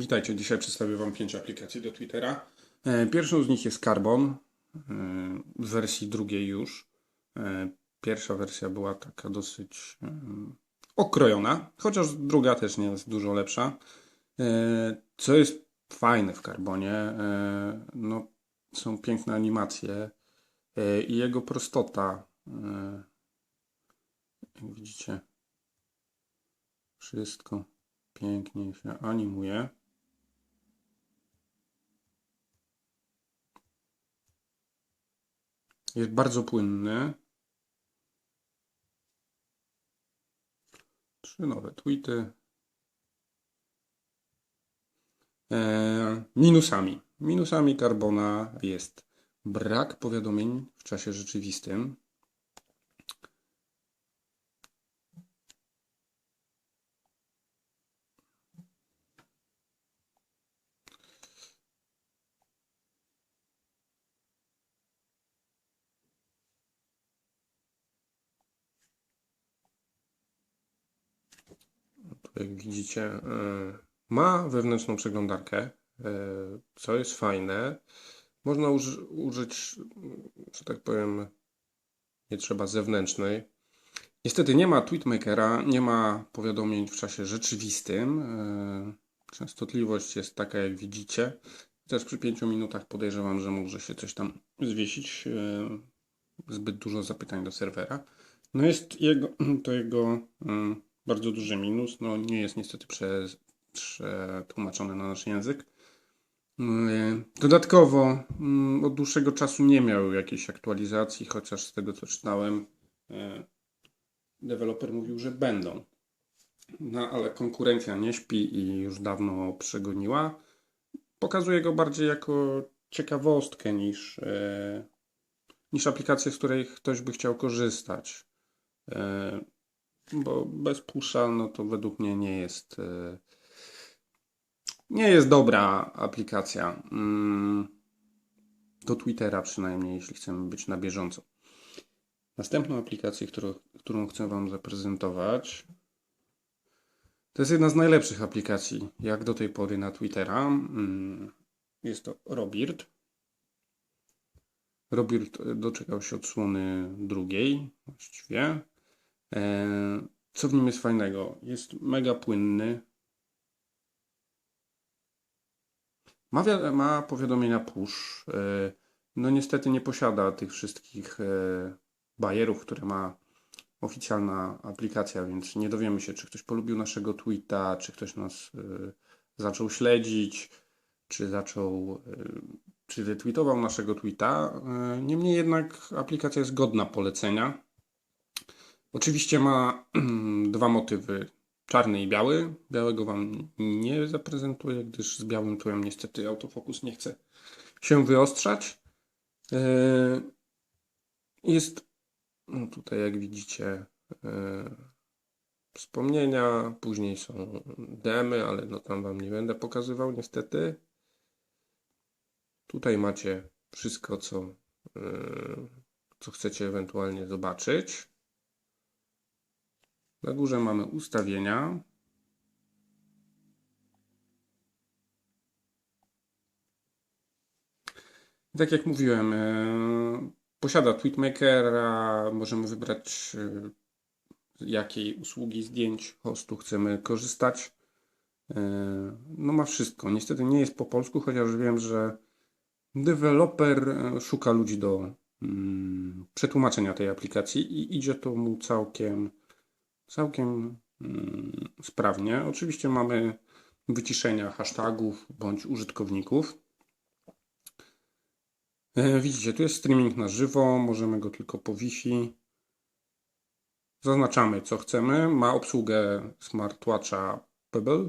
Witajcie, dzisiaj przedstawię Wam pięć aplikacji do Twittera. E, Pierwszą z nich jest Carbon, e, w wersji drugiej już. E, Pierwsza wersja była taka dosyć okrojona, chociaż druga też nie jest dużo lepsza. Co jest fajne w Carbonie, no, są piękne animacje i jego prostota. Jak widzicie, wszystko pięknie się animuje. Jest bardzo płynny. Trzy nowe tweety. E, minusami. Minusami Carbona jest brak powiadomień w czasie rzeczywistym. Jak widzicie, e, ma wewnętrzną przeglądarkę, e, co jest fajne. Można uży- użyć, że tak powiem, nie trzeba zewnętrznej. Niestety nie ma tweetmakera, nie ma powiadomień w czasie rzeczywistym. E, Częstotliwość jest taka, jak widzicie. Też przy 5 minutach podejrzewam, że może się coś tam zwiesić. Zbyt dużo zapytań do serwera. No jest jego, to jego mm, bardzo duży minus. No nie jest niestety prze, przetłumaczony na nasz język. Mm, Dodatkowo mm, od dłuższego czasu nie miał jakiejś aktualizacji, chociaż z tego co czytałem, e, deweloper mówił, że będą. No ale konkurencja nie śpi i już dawno przegoniła. Pokazuje go bardziej jako ciekawostkę niż, e, niż aplikację, z której ktoś by chciał korzystać. E, bo bez pusha, no to według mnie nie jest e, nie jest dobra aplikacja. Mm, Do Twittera przynajmniej, jeśli chcemy być na bieżąco. Następną aplikację, którą, którą chcę Wam zaprezentować, to jest jedna z najlepszych aplikacji, jak do tej pory na Twittera. Mm, Jest to Robirt. Robirt doczekał się odsłony drugiej, właściwie. E, Co w nim jest fajnego? Jest mega płynny. Ma, ma powiadomienia push. e, No niestety nie posiada tych wszystkich e, bajerów, które ma oficjalna aplikacja, więc nie dowiemy się, czy ktoś polubił naszego tweeta, czy ktoś nas zaczął śledzić, czy zaczął, czy retweetował naszego tweeta. Niemniej jednak aplikacja jest godna polecenia. Oczywiście ma dwa motywy, czarny i biały. Białego Wam nie zaprezentuję, gdyż z białym tłem niestety autofokus nie chce się wyostrzać. E, Jest no tutaj, jak widzicie, e, wspomnienia, później są demy, ale no tam Wam nie będę pokazywał niestety. Tutaj macie wszystko, co, e, co chcecie ewentualnie zobaczyć. Na górze mamy ustawienia. Tak jak mówiłem, e, posiada tweetmakera, możemy wybrać e, z jakiej usługi zdjęć hostu chcemy korzystać. E, No ma wszystko. Niestety nie jest po polsku, chociaż wiem, że deweloper e, szuka ludzi do mm, przetłumaczenia tej aplikacji i idzie to mu całkiem całkiem mm, sprawnie. Oczywiście mamy wyciszenia hashtagów bądź użytkowników. E, Widzicie, tu jest streaming na żywo, możemy go tylko po Wi-Fi. Zaznaczamy co chcemy. Ma obsługę smartwatcha Pebble.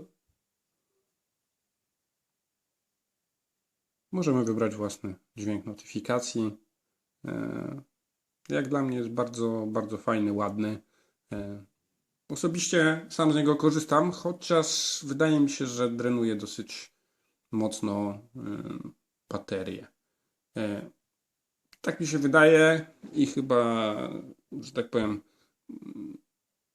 Możemy wybrać własny dźwięk notyfikacji. E, Jak dla mnie jest bardzo, bardzo fajny, ładny. Osobiście sam z niego korzystam, chociaż wydaje mi się, że drenuje dosyć mocno y, baterię. E, Tak mi się wydaje i chyba, że tak powiem, mm,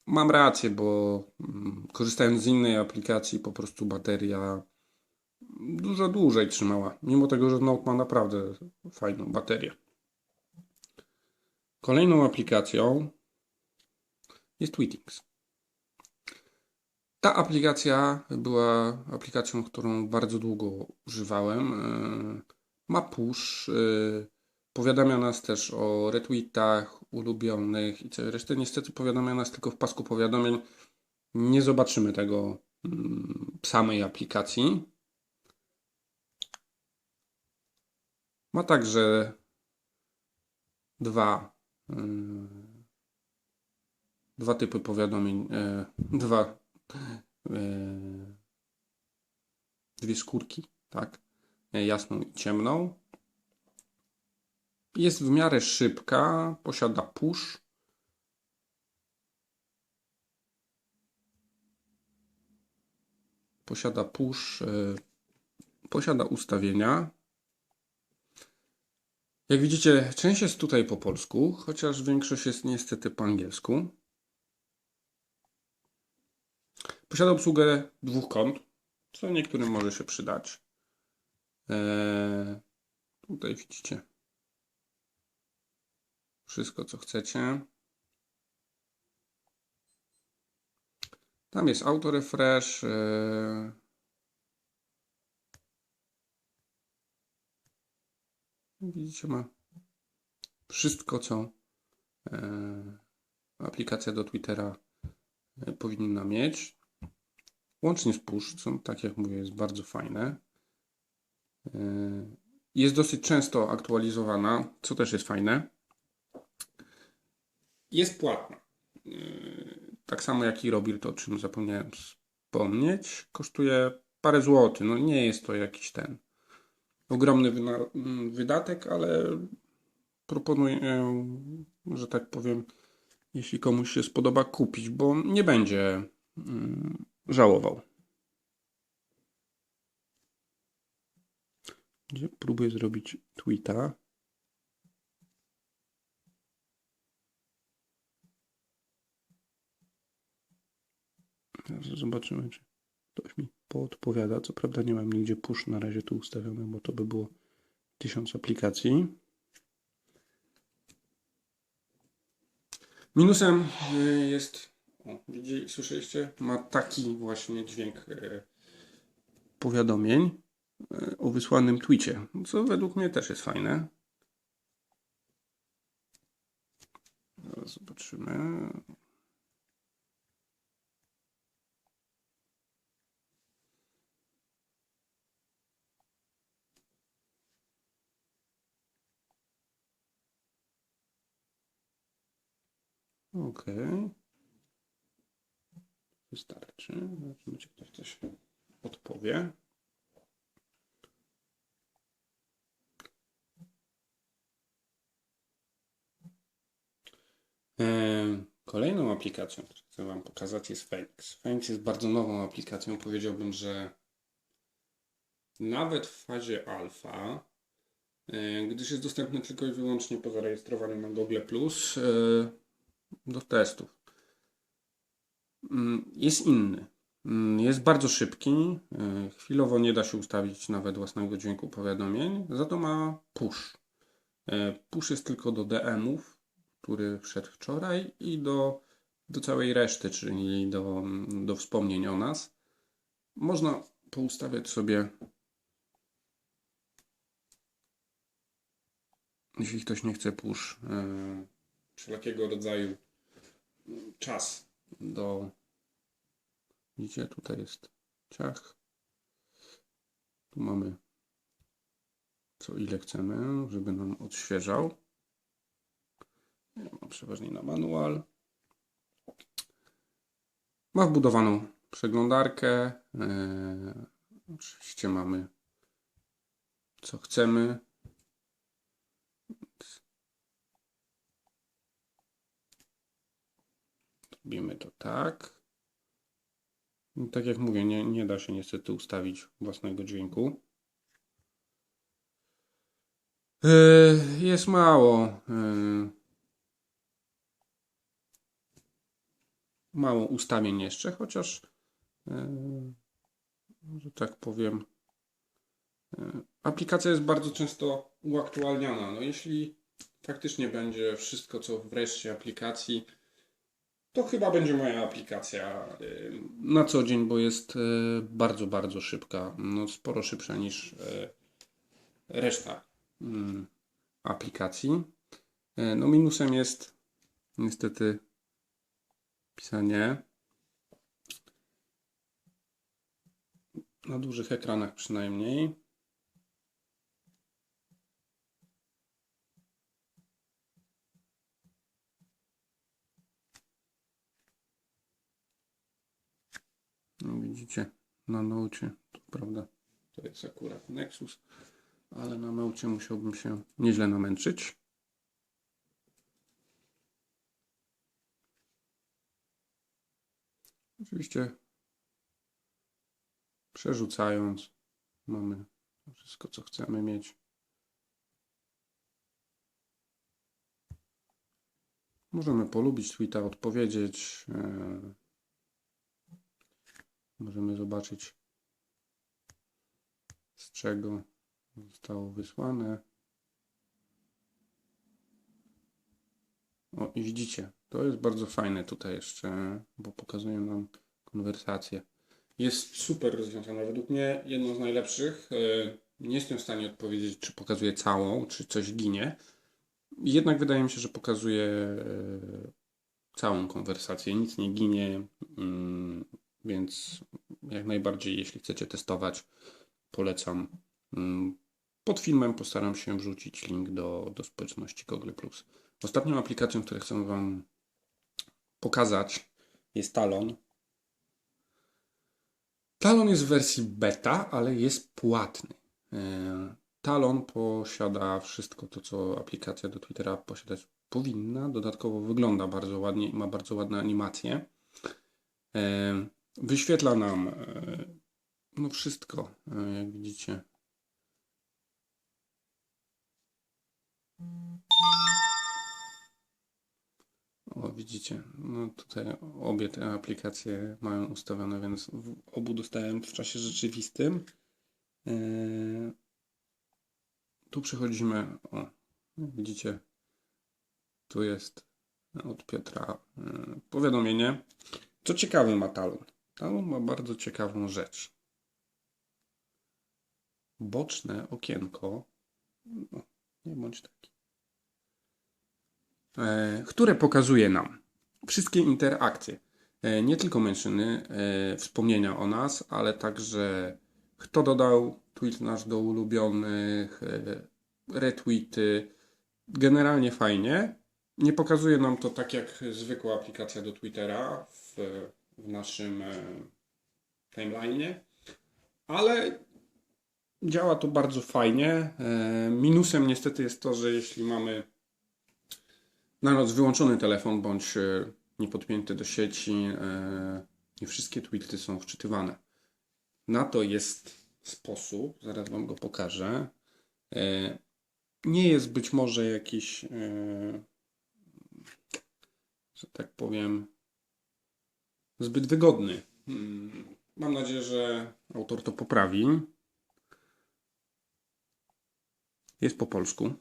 mam rację, bo mm, korzystając z innej aplikacji, po prostu bateria dużo dłużej trzymała, mimo tego, że Note ma naprawdę fajną baterię. Kolejną aplikacją jest Tweetings. Ta aplikacja była aplikacją, którą bardzo długo używałem. E, Ma push, e, powiadamia nas też o retweetach, ulubionych i całej reszty. Niestety powiadamia nas tylko w pasku powiadomień. Nie zobaczymy tego mm, w samej aplikacji. Ma także dwa, y, dwa typy powiadomień, e, dwa, e, dwie skórki, tak? E, Jasną i ciemną. Jest w miarę szybka, posiada push. Posiada push, e, posiada ustawienia. Jak widzicie, część jest tutaj po polsku, chociaż większość jest niestety po angielsku. Posiada obsługę dwóch kont, co niektórym może się przydać. Eee, tutaj widzicie wszystko, co chcecie. Tam jest auto refresh. Eee, Widzicie, ma wszystko, co e, aplikacja do Twittera e, powinna mieć. Łącznie z push, co tak jak mówię, jest bardzo fajne. E, Jest dosyć często aktualizowana, co też jest fajne. Jest płatna. E, Tak samo jak i Robir, o czym zapomniałem wspomnieć. Kosztuje parę złotych. No nie jest to jakiś ten ogromny mm, wydatek, ale proponuję, że tak powiem, jeśli komuś się spodoba, kupić, bo nie będzie mm, żałował. Próbuję zrobić tweeta. Zobaczymy, czy ktoś mi podpowiada. Co prawda nie mam nigdzie push na razie tu ustawione, bo to by było tysiąc aplikacji. Minusem y, jest, widzieli, słyszeliście, ma taki właśnie dźwięk y, powiadomień y, o wysłanym tweetie, co według mnie też jest fajne. Zaraz zobaczymy. Okej. Wystarczy. Zobaczymy, czy ktoś coś odpowie. Kolejną aplikacją, którą chcę Wam pokazać, jest Phoenix. Phoenix jest bardzo nową aplikacją. Powiedziałbym, że nawet w fazie alfa, gdyż jest dostępny tylko i wyłącznie po zarejestrowaniu na Google e, do testów. Mm, Jest inny. Mm, Jest bardzo szybki. e, Chwilowo nie da się ustawić nawet własnego dźwięku powiadomień. Za to ma push. E, Push jest tylko do DM-ów, który wszedł wczoraj i do, do całej reszty, czyli do, do wspomnień o nas. Można poustawiać sobie, jeśli ktoś nie chce push, e, wszelkiego rodzaju czas do. Widzicie, tutaj jest ciach. Tu mamy co ile chcemy, żeby nam odświeżał. Ja mam przeważnie na manual. Ma wbudowaną przeglądarkę. Eee, oczywiście mamy co chcemy. Robimy to tak. I Tak jak mówię, nie, nie da się niestety ustawić własnego dźwięku. Yy, Jest mało. yy, Mało ustawień jeszcze, chociaż, yy, że tak powiem, E, Aplikacja jest bardzo często uaktualniana. No jeśli faktycznie będzie wszystko, co w reszcie aplikacji, to chyba będzie moja aplikacja na co dzień, bo jest y, bardzo, bardzo szybka. No, sporo szybsza niż y, reszta mm, aplikacji. E, No, minusem jest niestety pisanie na dużych ekranach przynajmniej. No widzicie, na Note, to prawda, to jest akurat Nexus, ale na Note musiałbym się nieźle namęczyć. Oczywiście przerzucając mamy wszystko, co chcemy mieć. Możemy polubić tweeta, odpowiedzieć. Możemy zobaczyć, z czego zostało wysłane. O, i widzicie, to jest bardzo fajne tutaj jeszcze, bo pokazuje nam konwersację. Jest super rozwiązane. Według mnie jedno z najlepszych. E, Nie jestem w stanie odpowiedzieć, czy pokazuje całą, czy coś ginie. Jednak wydaje mi się, że pokazuje e, całą konwersację. Nic nie ginie, mm, więc jak najbardziej, jeśli chcecie testować, polecam. Mm, Pod filmem postaram się wrzucić link do, do społeczności Google+. Ostatnią aplikacją, którą chcę Wam pokazać, jest Talon. Talon jest w wersji beta, ale jest płatny. E, Talon posiada wszystko to, co aplikacja do Twittera posiadać powinna. Dodatkowo wygląda bardzo ładnie i ma bardzo ładne animacje. Wyświetla nam e, no wszystko, e, jak widzicie. O, widzicie, no tutaj obie te aplikacje mają ustawione, więc obu dostałem w czasie rzeczywistym. Eee, Tu przechodzimy, o, widzicie, tu jest od Piotra e, powiadomienie. Co ciekawe ma Talon? Talon ma bardzo ciekawą rzecz. Boczne okienko, no, nie bądź taki e, które pokazuje nam wszystkie interakcje. E, Nie tylko mentions, wspomnienia o nas, ale także kto dodał tweet nasz do ulubionych, e, retweety. Generalnie fajnie. Nie pokazuje nam to tak jak zwykła aplikacja do Twittera w, w naszym e, timeline'ie, ale działa to bardzo fajnie. E, Minusem niestety jest to, że jeśli mamy na noc wyłączony telefon bądź e, niepodpięty do sieci, nie wszystkie tweety są wczytywane. Na to jest sposób, zaraz Wam go pokażę. Nie jest być może jakiś, że tak powiem, zbyt wygodny. Mm, Mam nadzieję, że autor to poprawi. Jest po polsku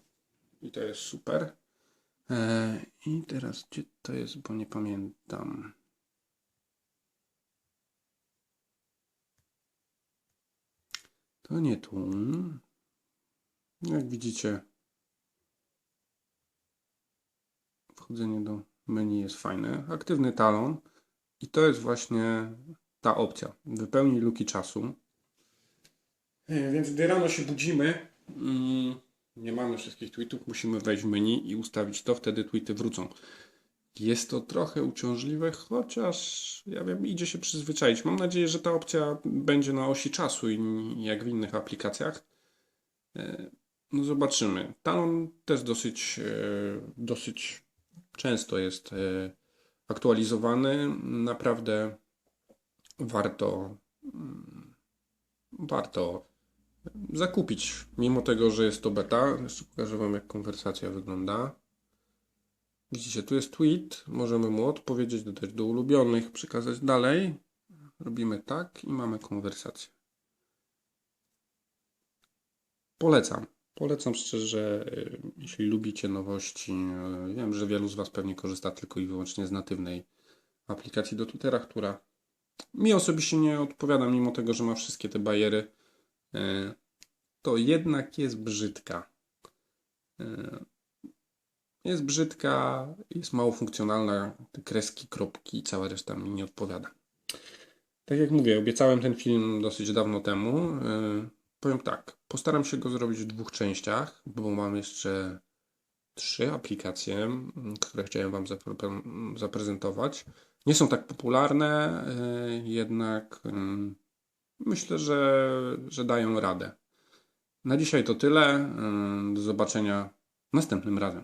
i to jest super. E, I teraz gdzie to jest, bo nie pamiętam. To nie tu. Jak widzicie, wchodzenie do menu jest fajne. Aktywny talon. I to jest właśnie ta opcja. Wypełnij luki czasu. E, Więc gdy rano się budzimy, mm, nie mamy wszystkich tweetów, musimy wejść w menu i ustawić to, wtedy tweety wrócą. Jest to trochę uciążliwe, chociaż ja wiem, idzie się przyzwyczaić. Mam nadzieję, że ta opcja będzie na osi czasu jak w innych aplikacjach. E, No zobaczymy. Talon też dosyć, e, dosyć często jest aktualizowany. Naprawdę warto, mm, warto zakupić, mimo tego, że jest to beta. Jeszcze pokażę Wam, jak konwersacja wygląda. Widzicie, tu jest tweet, możemy mu odpowiedzieć, dodać do ulubionych, przekazać dalej. Robimy tak i mamy konwersację. Polecam. Polecam szczerze, y, jeśli lubicie nowości. y, Wiem, że wielu z Was pewnie korzysta tylko i wyłącznie z natywnej aplikacji do Twittera, która mi osobiście nie odpowiada, mimo tego, że ma wszystkie te bariery. y, To jednak jest brzydka. Jest brzydka, jest mało funkcjonalna, te kreski, kropki i cała reszta mi nie odpowiada. Tak jak mówię, obiecałem ten film dosyć dawno temu. Powiem tak, postaram się go zrobić w dwóch częściach, bo mam jeszcze trzy aplikacje, mm, które chciałem Wam zapre- zaprezentować. Nie są tak popularne, yy, jednak yy, myślę, że, że dają radę. Na dzisiaj to tyle. Yy, Do zobaczenia następnym razem.